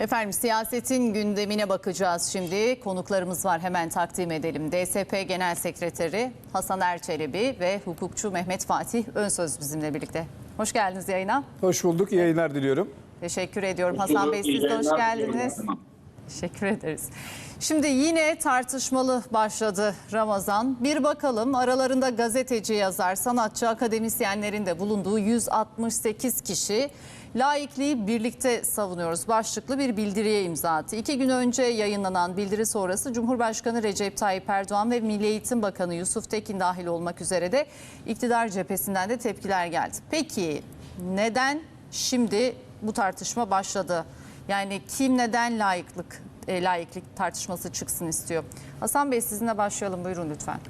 Efendim siyasetin gündemine bakacağız şimdi. Konuklarımız var hemen takdim edelim. DSP Genel Sekreteri Hasan Erçelebi ve hukukçu Mehmet Fatih Önsöz bizimle birlikte. Hoş geldiniz yayına. Hoş bulduk. İyi yayınlar diliyorum. Teşekkür ediyorum. Hasan Bey siz de hoş geldiniz. Teşekkür ederiz. Şimdi yine tartışmalı başladı Ramazan. Bir bakalım aralarında gazeteci, yazar, sanatçı, akademisyenlerin de bulunduğu 168 kişi laikliği birlikte savunuyoruz. Başlıklı bir bildiriye imza attı. İki gün önce yayınlanan bildiri sonrası Cumhurbaşkanı Recep Tayyip Erdoğan ve Milli Eğitim Bakanı Yusuf Tekin dahil olmak üzere de iktidar cephesinden de tepkiler geldi. Peki neden şimdi bu tartışma başladı? Yani kim neden layıklık e, layıklık tartışması çıksın istiyor. Hasan Bey sizinle başlayalım buyurun lütfen.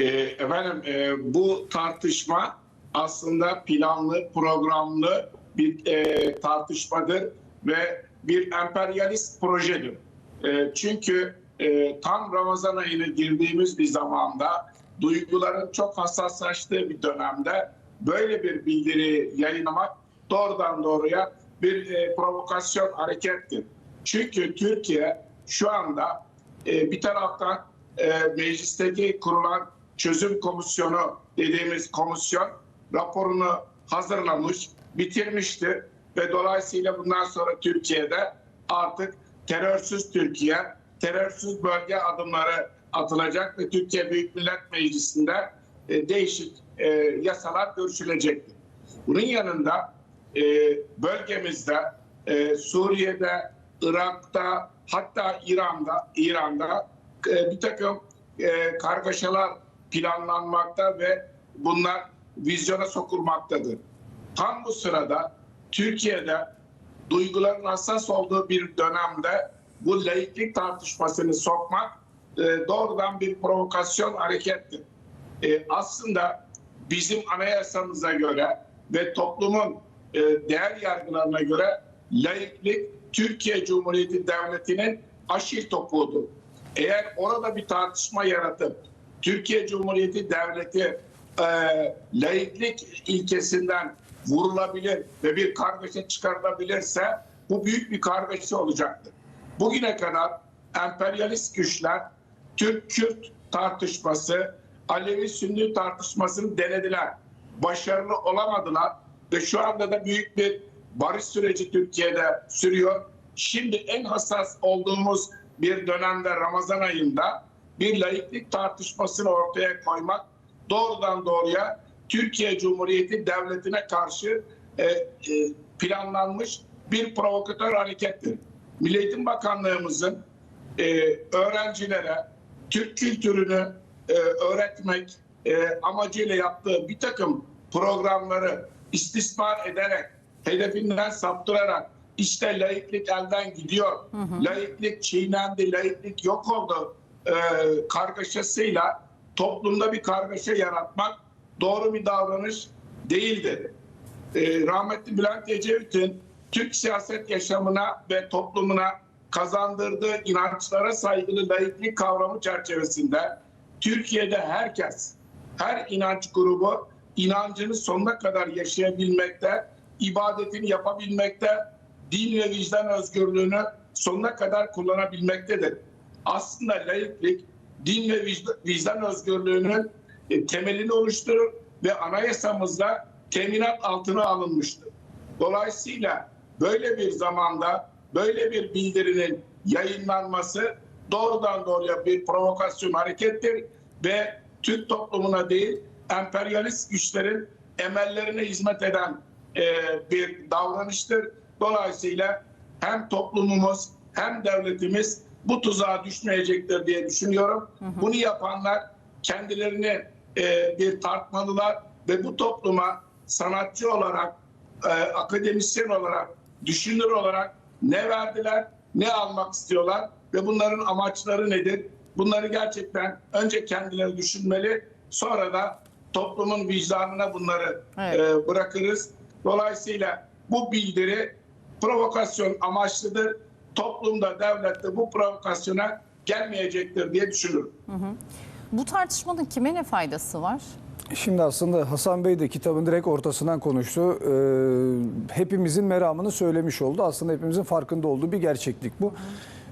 E, efendim e, bu tartışma aslında planlı, programlı bir e, tartışmadır ve bir emperyalist projedir. E, çünkü e, tam Ramazan ayına girdiğimiz bir zamanda duyguların çok hassaslaştığı bir dönemde böyle bir bildiri yayınlamak doğrudan doğruya bir e, provokasyon harekettir. Çünkü Türkiye şu anda e, bir taraftan e, meclisteki kurulan çözüm komisyonu dediğimiz komisyon raporunu hazırlamış, bitirmiştir ve dolayısıyla bundan sonra Türkiye'de artık terörsüz Türkiye, terörsüz bölge adımları atılacak ve Türkiye Büyük Millet Meclisi'nde e, değişik e, yasalar görüşülecektir. Bunun yanında e, bölgemizde, Suriye'de, Irak'ta, hatta İran'da, İran'da bir takım kargaşalar planlanmakta ve bunlar vizyona sokulmaktadır. Tam bu sırada Türkiye'de duyguların hassas olduğu bir dönemde bu laiklik tartışmasını sokmak e, doğrudan bir provokasyon harekettir. E, aslında bizim anayasamıza göre ve toplumun e, değer yargılarına göre laiklik Türkiye Cumhuriyeti Devleti'nin aşil topuğudur. Eğer orada bir tartışma yaratıp Türkiye Cumhuriyeti Devleti e, laiklik ilkesinden vurulabilir ve bir kargaşa çıkarılabilirse bu büyük bir kargaşa olacaktır. Bugüne kadar emperyalist güçler Türk-Kürt tartışması, Alevi-Sünni tartışmasını denediler. Başarılı olamadılar ve şu anda da büyük bir barış süreci Türkiye'de sürüyor. Şimdi en hassas olduğumuz bir dönemde Ramazan ayında bir laiklik tartışmasını ortaya koymak doğrudan doğruya Türkiye Cumhuriyeti Devleti'ne karşı e, e, planlanmış bir provokatör harekettir. Milli Eğitim Bakanlığımızın e, öğrencilere Türk kültürünü e, öğretmek e, amacıyla yaptığı bir takım programları istismar ederek, hedefinden saptırarak işte laiklik elden gidiyor, laiklik çiğnendi, laiklik yok oldu e, kargaşasıyla toplumda bir kargaşa yaratmak doğru bir davranış değildir. E, rahmetli Bülent Ecevit'in Türk siyaset yaşamına ve toplumuna kazandırdığı inançlara saygılı laiklik kavramı çerçevesinde Türkiye'de herkes, her inanç grubu inancını sonuna kadar yaşayabilmekte, ibadetini yapabilmekte, din ve vicdan özgürlüğünü sonuna kadar kullanabilmektedir. Aslında laiklik din ve vicdan, özgürlüğünün e, temelini oluşturur ve anayasamızda teminat altına alınmıştır. Dolayısıyla böyle bir zamanda böyle bir bildirinin yayınlanması doğrudan doğruya bir provokasyon harekettir ve Türk toplumuna değil emperyalist güçlerin emellerine hizmet eden e, bir davranıştır. Dolayısıyla hem toplumumuz hem devletimiz bu tuzağa düşmeyecektir diye düşünüyorum. Bunu yapanlar kendilerini e, bir tartmalılar ve bu topluma sanatçı olarak, e, akademisyen olarak, düşünür olarak ne verdiler, ne almak istiyorlar ve bunların amaçları nedir? Bunları gerçekten önce kendileri düşünmeli, sonra da toplumun vicdanına bunları Evet. e, bırakırız. Dolayısıyla bu bildiri provokasyon amaçlıdır. Toplumda, devlette bu provokasyona gelmeyecektir diye düşünüyorum. Bu tartışmanın kime ne faydası var? Şimdi aslında Hasan Bey de kitabın direkt ortasından konuştu. Ee, hepimizin meramını söylemiş oldu. Aslında hepimizin farkında olduğu bir gerçeklik bu.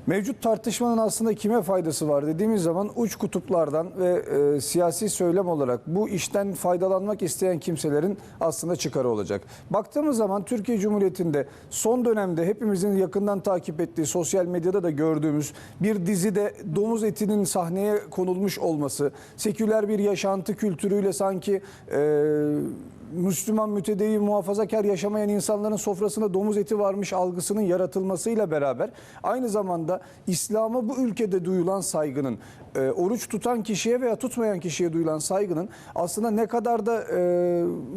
Mevcut tartışmanın aslında kime faydası var dediğimiz zaman uç kutuplardan ve e, siyasi söylem olarak bu işten faydalanmak isteyen kimselerin aslında çıkarı olacak. Baktığımız zaman Türkiye Cumhuriyeti'nde son dönemde hepimizin yakından takip ettiği sosyal medyada da gördüğümüz bir dizide domuz etinin sahneye konulmuş olması, seküler bir yaşantı kültürüyle sanki e, Müslüman, mütedeyyin, muhafazakar yaşamayan insanların sofrasında domuz eti varmış algısının yaratılmasıyla beraber aynı zamanda İslam'a bu ülkede duyulan saygının, e, oruç tutan kişiye veya tutmayan kişiye duyulan saygının aslında ne kadar da e,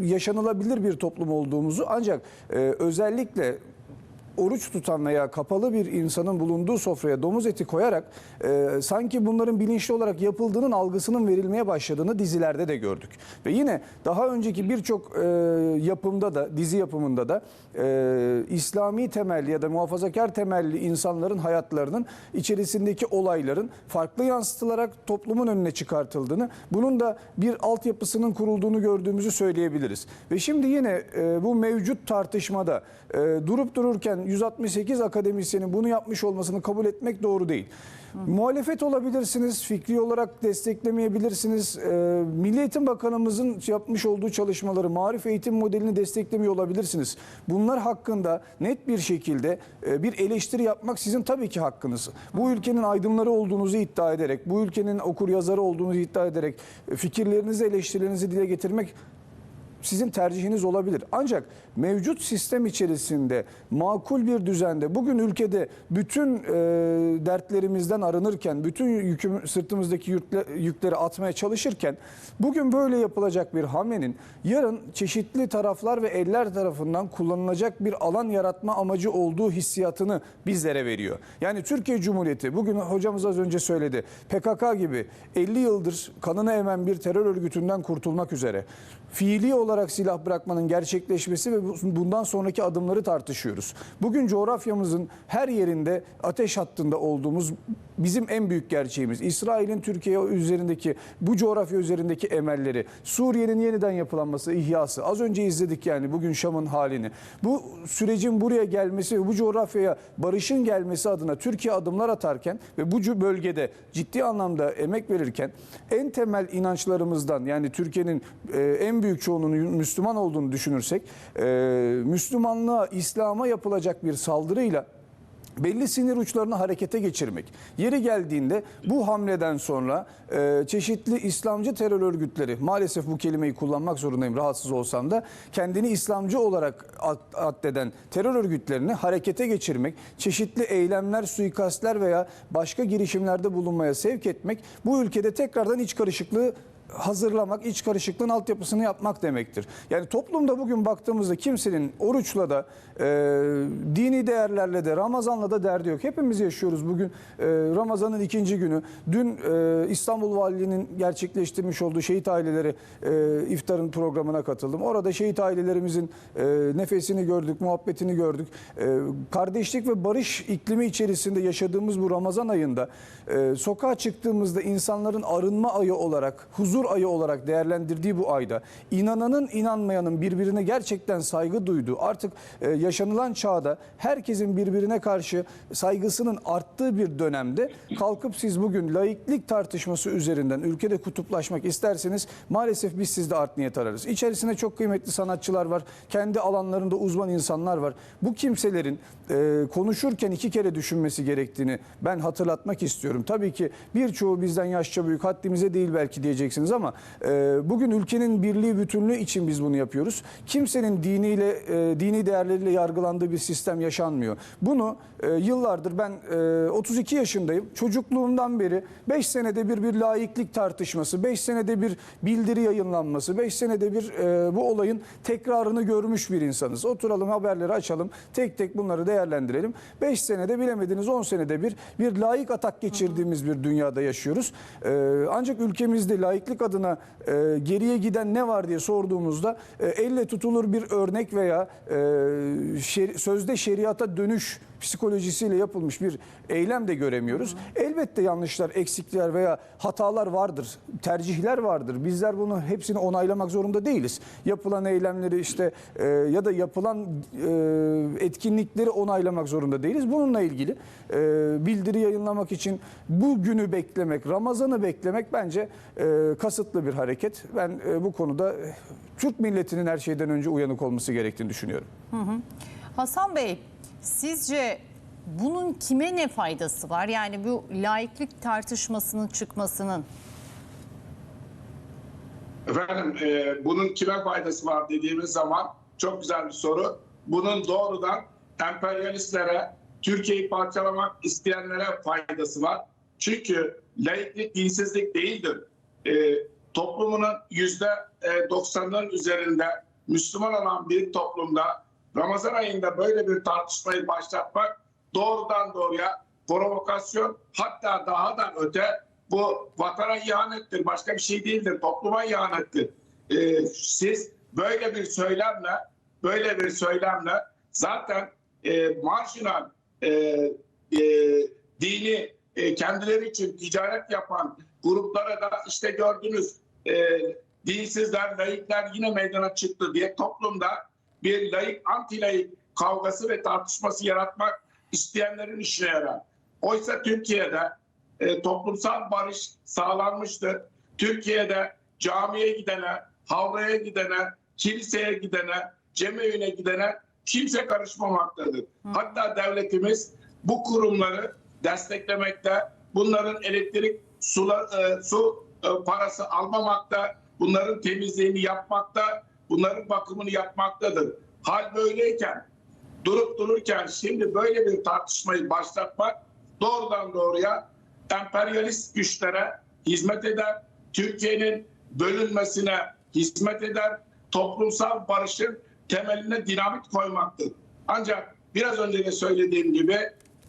yaşanılabilir bir toplum olduğumuzu ancak e, özellikle oruç tutan veya kapalı bir insanın bulunduğu sofraya domuz eti koyarak e, sanki bunların bilinçli olarak yapıldığının algısının verilmeye başladığını dizilerde de gördük. Ve yine daha önceki birçok e, yapımda da dizi yapımında da e, İslami temelli ya da muhafazakar temelli insanların hayatlarının içerisindeki olayların farklı yansıtılarak toplumun önüne çıkartıldığını, bunun da bir altyapısının kurulduğunu gördüğümüzü söyleyebiliriz. Ve şimdi yine e, bu mevcut tartışmada e, durup dururken 168 akademisyenin bunu yapmış olmasını kabul etmek doğru değil. Muhalefet olabilirsiniz, fikri olarak desteklemeyebilirsiniz. Ee, Milli Eğitim Bakanımızın yapmış olduğu çalışmaları, marif eğitim modelini desteklemiyor olabilirsiniz. Bunlar hakkında net bir şekilde e, bir eleştiri yapmak sizin tabii ki hakkınız. Bu ülkenin aydınları olduğunuzu iddia ederek, bu ülkenin okur yazarı olduğunuzu iddia ederek e, fikirlerinizi, eleştirilerinizi dile getirmek sizin tercihiniz olabilir. Ancak mevcut sistem içerisinde makul bir düzende bugün ülkede bütün e, dertlerimizden arınırken, bütün yüküm, sırtımızdaki yükle, yükleri atmaya çalışırken bugün böyle yapılacak bir hamlenin yarın çeşitli taraflar ve eller tarafından kullanılacak bir alan yaratma amacı olduğu hissiyatını bizlere veriyor. Yani Türkiye Cumhuriyeti bugün hocamız az önce söyledi PKK gibi 50 yıldır kanını emen bir terör örgütünden kurtulmak üzere fiili olarak silah bırakmanın gerçekleşmesi ve bundan sonraki adımları tartışıyoruz. Bugün coğrafyamızın her yerinde ateş hattında olduğumuz bizim en büyük gerçeğimiz. İsrail'in Türkiye üzerindeki bu coğrafya üzerindeki emelleri, Suriye'nin yeniden yapılanması, ihyası. Az önce izledik yani bugün Şam'ın halini. Bu sürecin buraya gelmesi ve bu coğrafyaya barışın gelmesi adına Türkiye adımlar atarken ve bu bölgede ciddi anlamda emek verirken en temel inançlarımızdan yani Türkiye'nin e, en büyük çoğunun Müslüman olduğunu düşünürsek e, Müslümanlığa, İslam'a yapılacak bir saldırıyla belli sinir uçlarını harekete geçirmek. Yeri geldiğinde bu hamleden sonra e, çeşitli İslamcı terör örgütleri maalesef bu kelimeyi kullanmak zorundayım rahatsız olsam da kendini İslamcı olarak ad- addeden terör örgütlerini harekete geçirmek, çeşitli eylemler, suikastler veya başka girişimlerde bulunmaya sevk etmek bu ülkede tekrardan iç karışıklığı hazırlamak, iç karışıklığın altyapısını yapmak demektir. Yani toplumda bugün baktığımızda kimsenin oruçla da, e, dini değerlerle de, Ramazan'la da derdi yok. Hepimiz yaşıyoruz bugün e, Ramazan'ın ikinci günü. Dün e, İstanbul Valiliğinin gerçekleştirmiş olduğu şehit aileleri e, iftarın programına katıldım. Orada şehit ailelerimizin e, nefesini gördük, muhabbetini gördük. E, kardeşlik ve barış iklimi içerisinde yaşadığımız bu Ramazan ayında e, sokağa çıktığımızda insanların arınma ayı olarak, huzur ayı olarak değerlendirdiği bu ayda inananın inanmayanın birbirine gerçekten saygı duyduğu artık e, yaşanılan çağda herkesin birbirine karşı saygısının arttığı bir dönemde kalkıp siz bugün laiklik tartışması üzerinden ülkede kutuplaşmak isterseniz maalesef biz sizde art niyet ararız. İçerisinde çok kıymetli sanatçılar var. Kendi alanlarında uzman insanlar var. Bu kimselerin e, konuşurken iki kere düşünmesi gerektiğini ben hatırlatmak istiyorum. Tabii ki birçoğu bizden yaşça büyük haddimize değil belki diyeceksiniz ama e, bugün ülkenin birliği bütünlüğü için biz bunu yapıyoruz. Kimsenin diniyle e, dini değerleriyle yargılandığı bir sistem yaşanmıyor. Bunu e, yıllardır ben e, 32 yaşındayım. Çocukluğumdan beri 5 senede bir bir laiklik tartışması, 5 senede bir bildiri yayınlanması, 5 senede bir e, bu olayın tekrarını görmüş bir insanız. Oturalım haberleri açalım, tek tek bunları değerlendirelim. 5 senede bilemediniz 10 senede bir bir laik atak geçirdiğimiz bir dünyada yaşıyoruz. E, ancak ülkemizde laiklik adına e, geriye giden ne var diye sorduğumuzda e, elle tutulur bir örnek veya e, şer- sözde şeriata dönüş psikolojisiyle yapılmış bir eylem de göremiyoruz. Elbette yanlışlar, eksikler veya hatalar vardır, tercihler vardır. Bizler bunu hepsini onaylamak zorunda değiliz. Yapılan eylemleri işte e, ya da yapılan e, etkinlikleri onaylamak zorunda değiliz. Bununla ilgili e, bildiri yayınlamak için bu günü beklemek, Ramazan'ı beklemek bence e, kasıtlı bir hareket. Ben e, bu konuda Türk milletinin her şeyden önce uyanık olması gerektiğini düşünüyorum. Hasan Bey, sizce bunun kime ne faydası var? Yani bu laiklik tartışmasının çıkmasının. Efendim e, bunun kime faydası var dediğimiz zaman çok güzel bir soru. Bunun doğrudan emperyalistlere, Türkiye'yi parçalamak isteyenlere faydası var. Çünkü laiklik dinsizlik değildir. E, toplumunun yüzde e, 90'ın üzerinde Müslüman olan bir toplumda Ramazan ayında böyle bir tartışmayı başlatmak doğrudan doğruya provokasyon hatta daha da öte bu vatana ihanettir. Başka bir şey değildir. Topluma ihanettir. Ee, siz böyle bir söylemle böyle bir söylemle zaten e, marjinal e, e, dini e, kendileri için ticaret yapan gruplara da işte gördünüz e, dinsizler, laikler yine meydana çıktı diye toplumda bir laik, anti laik kavgası ve tartışması yaratmak isteyenlerin işine yarar. Oysa Türkiye'de e, toplumsal barış sağlanmıştır. Türkiye'de camiye gidene, havlaya gidene, kiliseye gidene, cemevine gidene kimse karışmamaktadır. Hatta devletimiz bu kurumları desteklemekte, bunların elektrik, sula, e, su e, parası almamakta, bunların temizliğini yapmakta, bunların bakımını yapmaktadır. Hal böyleyken durup dururken şimdi böyle bir tartışmayı başlatmak doğrudan doğruya emperyalist güçlere hizmet eder. Türkiye'nin bölünmesine hizmet eder. Toplumsal barışın temeline dinamit koymaktır. Ancak biraz önce de söylediğim gibi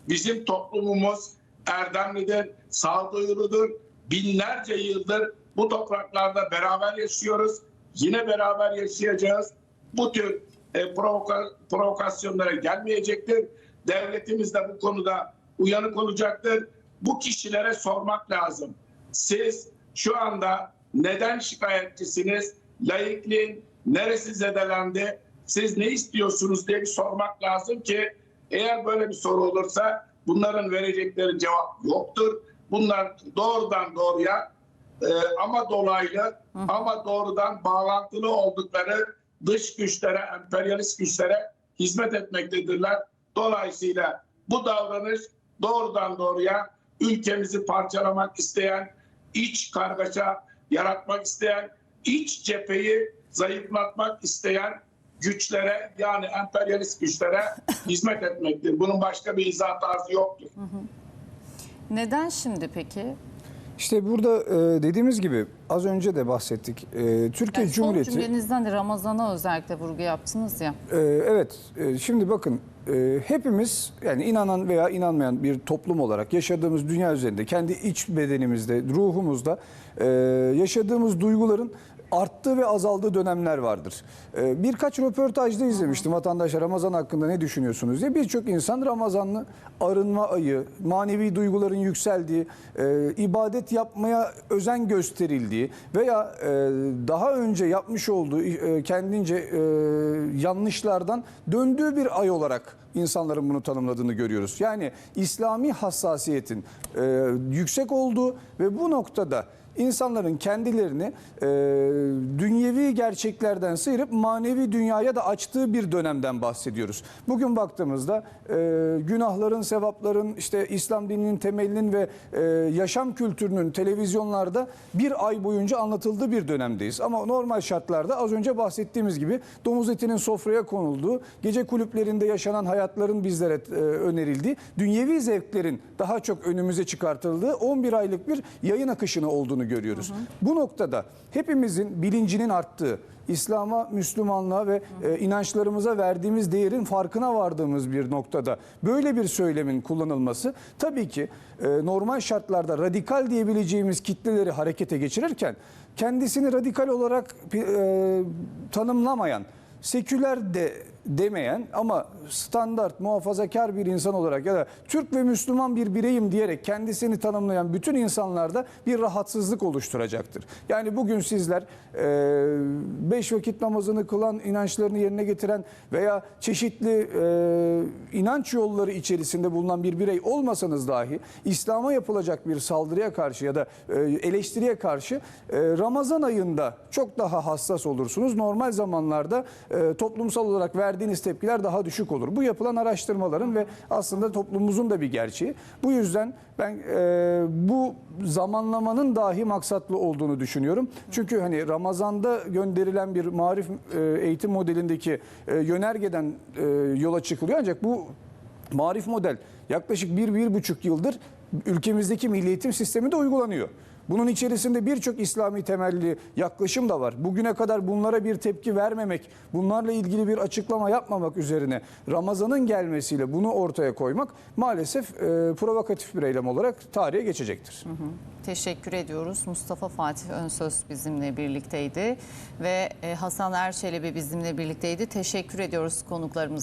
bizim toplumumuz erdemlidir, sağduyuludur. Binlerce yıldır bu topraklarda beraber yaşıyoruz. Yine beraber yaşayacağız. Bu tür e, provoka- provokasyonlara gelmeyecektir. Devletimiz de bu konuda uyanık olacaktır. Bu kişilere sormak lazım. Siz şu anda neden şikayetçisiniz? Laikliğin neresi zedelendi? Siz ne istiyorsunuz diye bir sormak lazım ki eğer böyle bir soru olursa bunların verecekleri cevap yoktur. Bunlar doğrudan doğruya e, ama dolaylı ama doğrudan bağlantılı oldukları dış güçlere, emperyalist güçlere hizmet etmektedirler. Dolayısıyla bu davranış doğrudan doğruya ülkemizi parçalamak isteyen, iç kargaşa yaratmak isteyen, iç cepheyi zayıflatmak isteyen güçlere yani emperyalist güçlere hizmet etmektir. Bunun başka bir izah tarzı yoktur. Neden şimdi peki? İşte burada e, dediğimiz gibi az önce de bahsettik. E, Türkiye Yani son Cumhuriyeti... cümlenizden de Ramazan'a özellikle vurgu yaptınız ya. Ee, Evet, e, şimdi bakın e, hepimiz yani inanan veya inanmayan bir toplum olarak yaşadığımız dünya üzerinde kendi iç bedenimizde, ruhumuzda e, yaşadığımız duyguların arttığı ve azaldığı dönemler vardır. E, Birkaç röportajda izlemiştim vatandaşlar Ramazan hakkında ne düşünüyorsunuz diye. Birçok insan Ramazanlı arınma ayı, manevi duyguların yükseldiği, e, ibadet yapmaya özen gösterildiği veya e, daha önce yapmış olduğu e, kendince yanlışlardan döndüğü bir ay olarak insanların bunu tanımladığını görüyoruz. Yani İslami hassasiyetin yüksek olduğu ve bu noktada insanların kendilerini e, dünyevi gerçeklerden sıyırıp manevi dünyaya da açtığı bir dönemden bahsediyoruz. Bugün baktığımızda e, günahların, sevapların, işte İslam dininin temelinin ve e, yaşam kültürünün televizyonlarda bir ay boyunca anlatıldığı bir dönemdeyiz. Ama normal şartlarda az önce bahsettiğimiz gibi domuz etinin sofraya konulduğu, gece kulüplerinde yaşanan hayatların bizlere e, önerildiği, dünyevi zevklerin daha çok önümüze çıkartıldığı 11 aylık bir yayın akışını olduğunu görüyoruz. Bu noktada hepimizin bilincinin arttığı, İslam'a, Müslümanlığa ve e, inançlarımıza verdiğimiz değerin farkına vardığımız bir noktada böyle bir söylemin kullanılması tabii ki e, normal şartlarda radikal diyebileceğimiz kitleleri harekete geçirirken kendisini radikal olarak e, tanımlamayan seküler de demeyen ama standart muhafazakar bir insan olarak ya da Türk ve Müslüman bir bireyim diyerek kendisini tanımlayan bütün insanlarda bir rahatsızlık oluşturacaktır. Yani bugün sizler e, beş vakit namazını kılan, inançlarını yerine getiren veya çeşitli e, inanç yolları içerisinde bulunan bir birey olmasanız dahi İslam'a yapılacak bir saldırıya karşı ya da e, eleştiriye karşı e, Ramazan ayında çok daha hassas olursunuz. Normal zamanlarda e, toplumsal olarak verdiğiniz tepkiler daha düşük olur. Bu yapılan araştırmaların ve aslında toplumumuzun da bir gerçeği. Bu yüzden ben e, bu zamanlamanın dahi maksatlı olduğunu düşünüyorum. Çünkü hani Ramazan'da gönderilen bir marif e, eğitim modelindeki e, yönergeden e, yola çıkılıyor ancak bu marif model yaklaşık bir, bir buçuk yıldır ülkemizdeki milli eğitim sisteminde uygulanıyor. Bunun içerisinde birçok İslami temelli yaklaşım da var. Bugüne kadar bunlara bir tepki vermemek, bunlarla ilgili bir açıklama yapmamak üzerine Ramazan'ın gelmesiyle bunu ortaya koymak maalesef e, provokatif bir eylem olarak tarihe geçecektir. Teşekkür ediyoruz. Mustafa Fatih Önsöz bizimle birlikteydi ve e, Hasan Erçelebi bizimle birlikteydi. Teşekkür ediyoruz konuklarımıza.